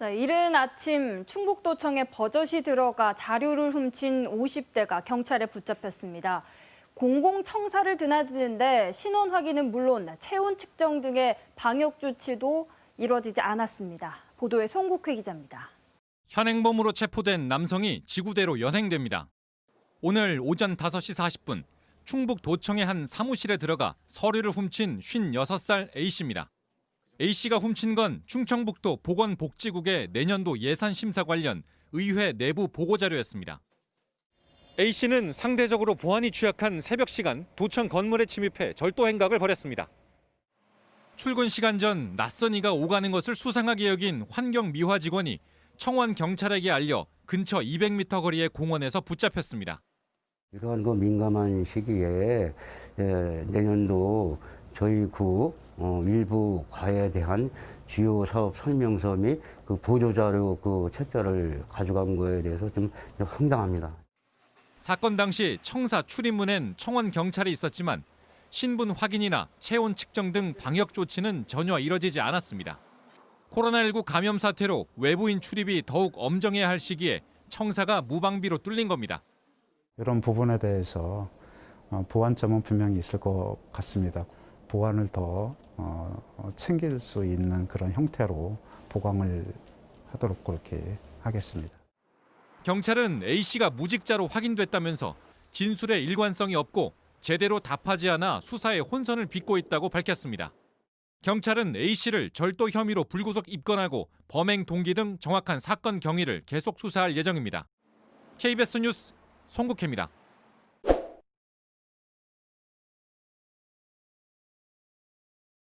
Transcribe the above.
네, 이른 아침 충북도청에 버젓이 들어가 자료를 훔친 50대가 경찰에 붙잡혔습니다. 공공청사를 드나드는데 신원 확인은 물론 체온 측정 등의 방역 조치도 이루어지지 않았습니다. 보도에 송국회 기자입니다. 현행범으로 체포된 남성이 지구대로 연행됩니다. 오늘 오전 5시 40분 충북 도청의 한 사무실에 들어가 서류를 훔친 56살 A씨입니다. A씨가 훔친 건 충청북도 보건복지국의 내년도 예산 심사 관련 의회 내부 보고 자료였습니다. A씨는 상대적으로 보안이 취약한 새벽 시간 도청 건물에 침입해 절도 행각을 벌였습니다. 출근 시간 전 낯선 이가 오가는 것을 수상하게 여긴 환경 미화 직원이 청원 경찰에게 알려 근처 200m 거리의 공원에서 붙잡혔습니다. 이러한 그 민감한 시기에 예, 내년도 저희 구 어, 일부 과에 대한 주요 사업 설명서 및 그 보조자료 그 책자를 가져간 거에 대해서 좀 황당합니다. 사건 당시 청사 출입문엔 청원 경찰이 있었지만 신분 확인이나 체온 측정 등 방역 조치는 전혀 이뤄지지 않았습니다. 코로나19 감염 사태로 외부인 출입이 더욱 엄정해야 할 시기에 청사가 무방비로 뚫린 겁니다. 이런 부분에 대해서 어, 보완점은 분명히 있을 것 같습니다. 보완을 더 어, 챙길 수 있는 그런 형태로 보강을 하도록 그렇게 하겠습니다. 경찰은 A씨가 무직자로 확인됐다면서 진술에 일관성이 없고 제대로 답하지 않아 수사에 혼선을 빚고 있다고 밝혔습니다. 경찰은 A씨를 절도 혐의로 불구속 입건하고 범행 동기 등 정확한 사건 경위를 계속 수사할 예정입니다. KBS 뉴스 송국혜입니다.